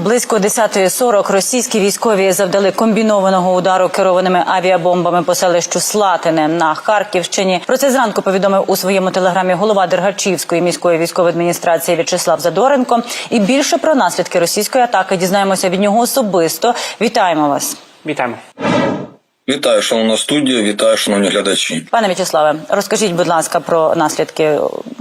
Близько 10.40 російські військові завдали комбінованого удару керованими авіабомбами по селищу Слатине на Харківщині. Про це зранку повідомив у своєму телеграмі голова Дергачівської міської військової адміністрації В'ячеслав Задоренко. І більше про наслідки російської атаки дізнаємося від нього особисто. Вітаємо вас. Вітаємо. Вітаю, шановна студія, вітаю, шановні глядачі. Пане В'ячеславе, розкажіть, будь ласка, про наслідки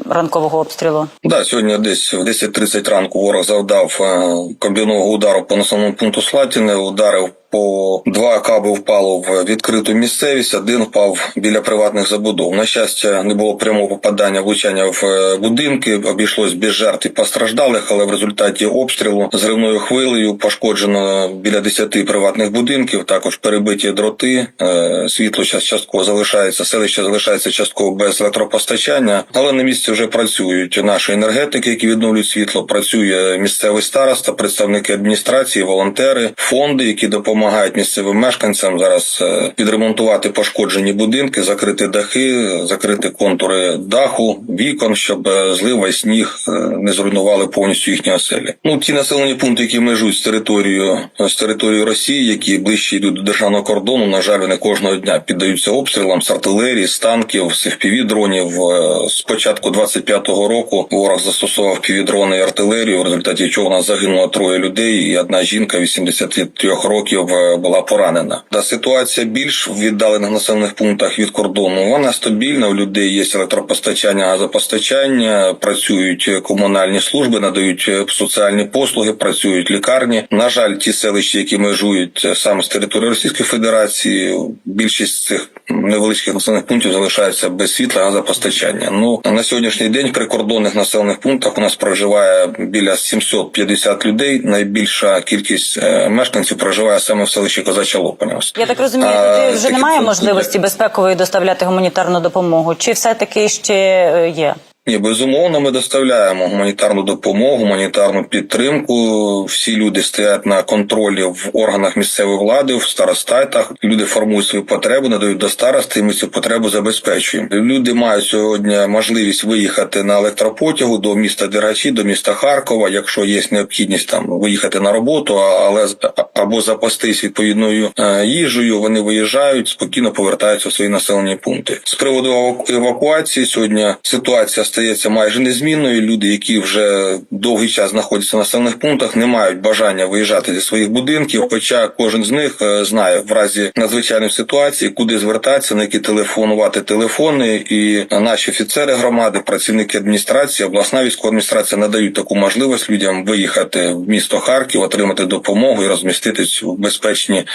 ранкового обстрілу. Да, сьогодні десь в 10.30 ранку ворог завдав е, комбінованого удару по населеному пункту Слатіне, ударив по два каби впало в відкриту місцевість, один впав біля приватних забудов. На щастя, не було прямого попадання влучання в е, будинки, обійшлось без жертв і постраждалих, але в результаті обстрілу зривною хвилею пошкоджено біля 10 приватних будинків. Також перебиті дроти. Е, Світло час частково залишається, селище залишається частково без електропостачання, але на місці вже працюють наші енергетики, які відновлюють світло. Працює місцевий староста, представники адміністрації, волонтери, фонди, які допомагають місцевим мешканцям зараз е, підремонтувати пошкоджені будинки, закрити дахи, закрити контури даху, вікон, щоб е, злива і сніг е, не зруйнували повністю їхні оселі. Ну ті населені пункти, які межують з територією з територією Росії, які ближче йдуть до державного кордону, на жаль, вони кожного дня піддаються обстрілам з артилерії, з танків, з fpv дронів. Е, З початку 25-го року ворог застосував півдрони і артилерію, в результаті чого у нас загинуло троє людей, і одна жінка 83 років була поранена. Та ситуація більш в віддалених населених пунктах від кордону. Вона стабільна. У людей є електропостачання, газопостачання, працюють комунальні служби, надають е, соціальні послуги, працюють лікарні. На жаль, ті селища, які межують е, саме з території Російської Федерації, більшість цих невеличких населених пунктів залишаються без світла, газопостачання. Ну на сьогоднішній день в прикордонних населених пунктах у нас проживає біля 750 людей. Найбільша кількість е, мешканців проживає саме в селищі Козача Лопанівська. Я так розумію, туди вже немає можливості безпекової доставляти гуманітарну допомогу, чи все таки ще е, є? Ні, безумовно, ми доставляємо гуманітарну допомогу, гуманітарну підтримку. Всі люди стоять на контролі в органах місцевої влади, в старостатах. Люди формують свої потреби, надають до старости, і ми цю потребу забезпечуємо. Люди мають сьогодні можливість виїхати на електропотягу до міста Дергачі, до міста Харкова, якщо є необхідність там виїхати на роботу, але або запастись відповідною е, їжею. Вони виїжджають, спокійно повертаються в свої населені пункти. З приводу евакуації сьогодні ситуація стається майже незмінною. Люди, які вже довгий час знаходяться в населених пунктах, не мають бажання виїжджати зі своїх будинків. Хоча кожен з них е, знає в разі надзвичайної ситуації, куди звертатися, на які телефонувати телефони, і наші офіцери громади, працівники адміністрації, обласна військова адміністрація надають таку можливість людям виїхати в місто Харків, отримати допомогу і розміститись в безпечні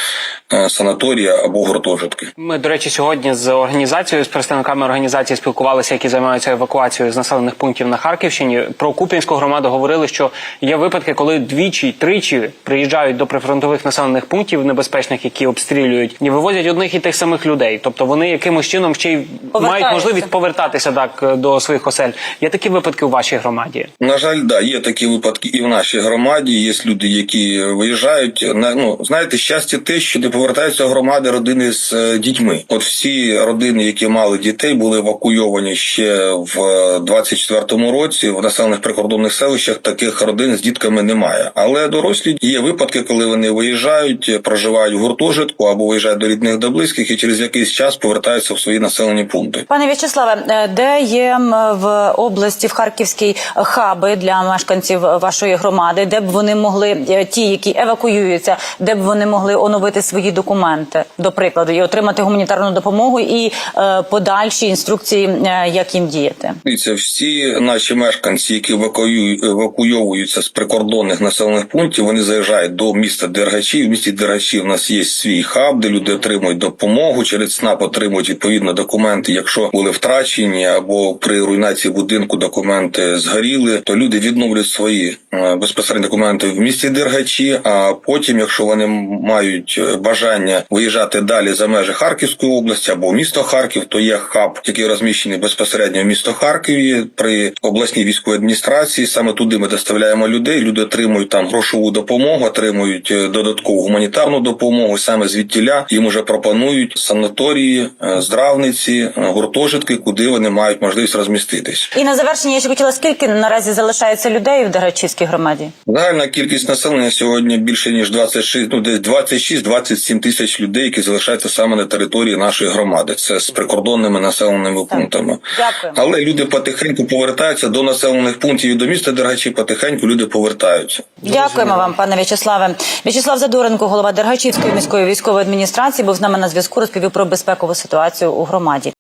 е, санаторії або гуртожитки. Ми, до речі, сьогодні з організацією, з представниками організації спілкувалися, які займаються евакуацією з населених пунктів на Харківщині. Про Куп'янську громаду говорили, що є випадки, коли двічі, тричі приїжджають до прифронтових населених пунктів небезпечних, які обстрілюють, і вивозять одних і тих самих людей. Тобто вони якимось чином ще й мають можливість повертатися так до своїх осель. Є такі випадки у вашій громаді. На жаль, да, є такі випадки і в нашій громаді. Є люди, які виїжджають. На ну знаєте, щастя, те, що не повертаються громади родини з е, дітьми. От всі родини, які мали дітей, були евакуйовані ще в е, 24-му році. В населених прикордонних селищах таких родин з дітками немає. Але дорослі є випадки, коли вони виїжджають, проживають в гуртожитку або виїжджають до рідних до близьких, і через якийсь час повертаються в свої населені пункти. Пане В'ячеславе, де є в області в Харківській хаби для мешканців вашої громади, де б вони могли е, ті, які евакуюються, де б вони могли оновити свої документи, до прикладу, і отримати гуманітарну допомогу і е, подальші інструкції, е, як їм діяти? Дивіться, всі наші мешканці, які евакуйовуються з прикордонних населених пунктів, вони заїжджають до міста Дергачі. В місті Дергачі в нас є свій хаб, де люди отримують допомогу. Через СНАП отримують відповідно документи. Якщо були втрачені або при руйнації будинку документи згоріли, то люди відновлюють свої е, безпосередньо документи в місті Дергачі. А потім, якщо вони мають е, бажання виїжджати далі за межі Харківської області або місто Харків, то є хаб, який розміщений безпосередньо в місто Харкові. Дергачеві при обласній військовій адміністрації. Саме туди ми доставляємо людей. Люди отримують там грошову допомогу, отримують е, додаткову гуманітарну допомогу. Саме звідтіля їм уже пропонують санаторії, е, здравниці, е, гуртожитки, куди вони мають можливість розміститись. І на завершення я ще хотіла, скільки наразі залишається людей в Дергачівській громаді? Загальна кількість населення сьогодні більше ніж 26, ну десь 26-27 тисяч людей, які залишаються саме на території нашої громади. Це з прикордонними населеними пунктами. Дякую. Але люди потихеньку повертаються до населених пунктів і до міста Дергачі. Потихеньку люди повертаються. Дякуємо вам, пане В'ячеславе. В'ячеслав Задоренко, голова Дергачівської міської військової адміністрації, був з нами на зв'язку. Розповів про безпекову ситуацію у громаді.